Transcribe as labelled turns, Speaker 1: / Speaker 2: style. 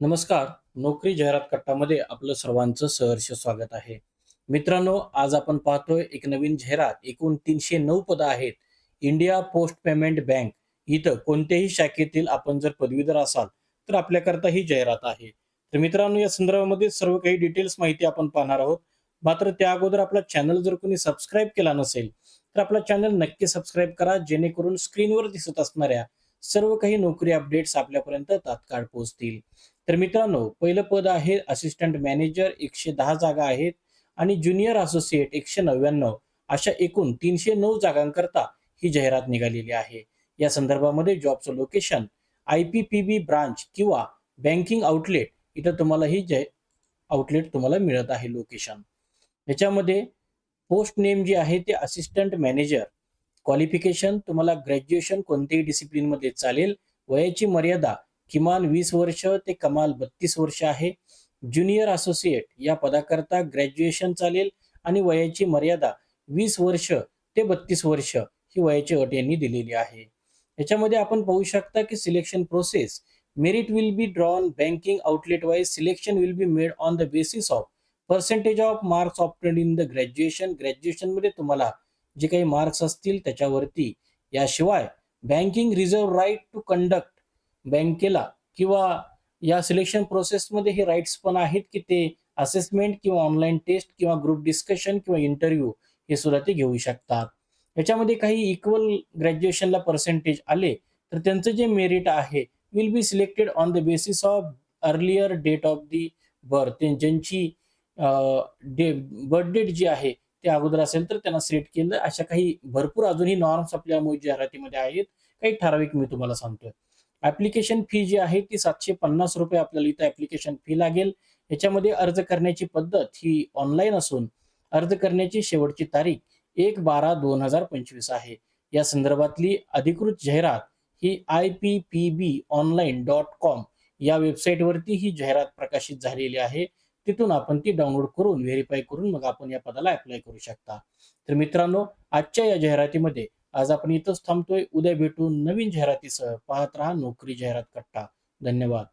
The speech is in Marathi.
Speaker 1: नमस्कार. नोकरी जाहिरात कट्टामध्ये आपलं सर्वांचं सहर्ष स्वागत आहे. मित्रांनो आज आपण पाहतोय एक नवीन जाहिरात. एकूण तीनशे नऊ पदं आहेत. इंडिया पोस्ट पेमेंट बँक इथं कोणत्याही शाखेतील आपण जर पदवीधर असाल तर आपल्याकरता ही जाहिरात आहे. तर मित्रांनो या संदर्भामध्ये सर्व काही डिटेल्स माहिती आपण पाहणार आहोत. मात्र त्या अगोदर आपला चॅनल जर कोणी सबस्क्राईब केला नसेल तर आपला चॅनल नक्की सबस्क्राईब करा जेणेकरून स्क्रीनवर दिसत असणाऱ्या सर्व काही नोकरी अपडेट्स आपल्यापर्यंत तात्काळ पोहोचतील. तर मित्रांनो पहिलं पद आहे असिस्टंट मॅनेजर एकशे दहा जागा आहेत. आणि ज्युनियर असोसिएट एकशे नव्याण्णव. अशा एकूण तीनशे नऊ जागांकरता ही जाहिरात निघालेली आहे. या संदर्भामध्ये जॉबचं location I P P B branch किंवा बँकिंग आउटलेट इथं तुम्हाला ही जय आउटलेट तुम्हाला मिळत आहे लोकेशन याच्यामध्ये पोस्ट नेम जे आहे ते असिस्टंट मॅनेजर क्वालिफिकेशन तुम्हाला ग्रॅज्युएशन कोणत्याही डिसिप्लिनमध्ये चालेल. वयाची मर्यादा किमान वीस वर्ष ते कमाल बत्तीस वर्ष आहे. ज्युनियर असोसिएट या पदाकरता ग्रॅज्युएशन चालेल आणि वयाची मर्यादा वीस वर्ष ते बत्तीस वर्ष ही वयाची अट यांनी दिलेली आहे. याच्यामध्ये आपण पाहू शकता की selection process merit will be drawn banking outlet wise selection will be made on the basis of percentage of marks opted in the graduation ग्रॅज्युएशनमध्ये तुम्हाला जे काही मार्क्स असतील त्याच्यावरती याशिवाय banking reserve right to conduct बँकेला किंवा या सिलेक्शन प्रोसेसमध्ये हे राईट्स पण आहेत की ते असेसमेंट किंवा ऑनलाईन टेस्ट किंवा ग्रुप डिस्कशन किंवा इंटरव्ह्यू हे सुद्धा ते घेऊ शकतात. याच्यामध्ये काही इक्वल ग्रॅज्युएशनला पर्सेंटेज आले तर त्यांचं जे मेरिट आहे will be selected on the basis of earlier date of the birth ज्यांची डे बर्थ डेट जी आहे ते अगोदर असेल तर त्यांना सिलेक्ट केलं. अशा काही भरपूर अजूनही नॉर्म्स आपल्या मूळ जाहिरातीमध्ये आहेत. काही ठराविक मी तुम्हाला सांगतोय. ऍप्लिकेशन फी जी आहे ती सातशे पन्नास रुपये आपल्याला इथं ऍप्लिकेशन फी लागेल. याच्यामध्ये अर्ज करण्याची पद्धत ही ऑनलाईन असून अर्ज करण्याची शेवटची तारीख एक बारा दोन हजार पंचवीस आहे. या संदर्भातली अधिकृत जाहिरात ही I P P B online dot com या वेबसाईटवरती ही जाहिरात प्रकाशित झालेली आहे. तिथून आपण ती डाउनलोड करून व्हेरीफाय करून मग आपण या पदाला अप्लाय करू शकता. तर मित्रांनो आजच्या या जाहिरातीमध्ये आज आपण इथंच थांबतोय. उद्या भेटू नवीन जाहिरातीसह. पाहत राहा नोकरी जाहिरात कट्टा. धन्यवाद.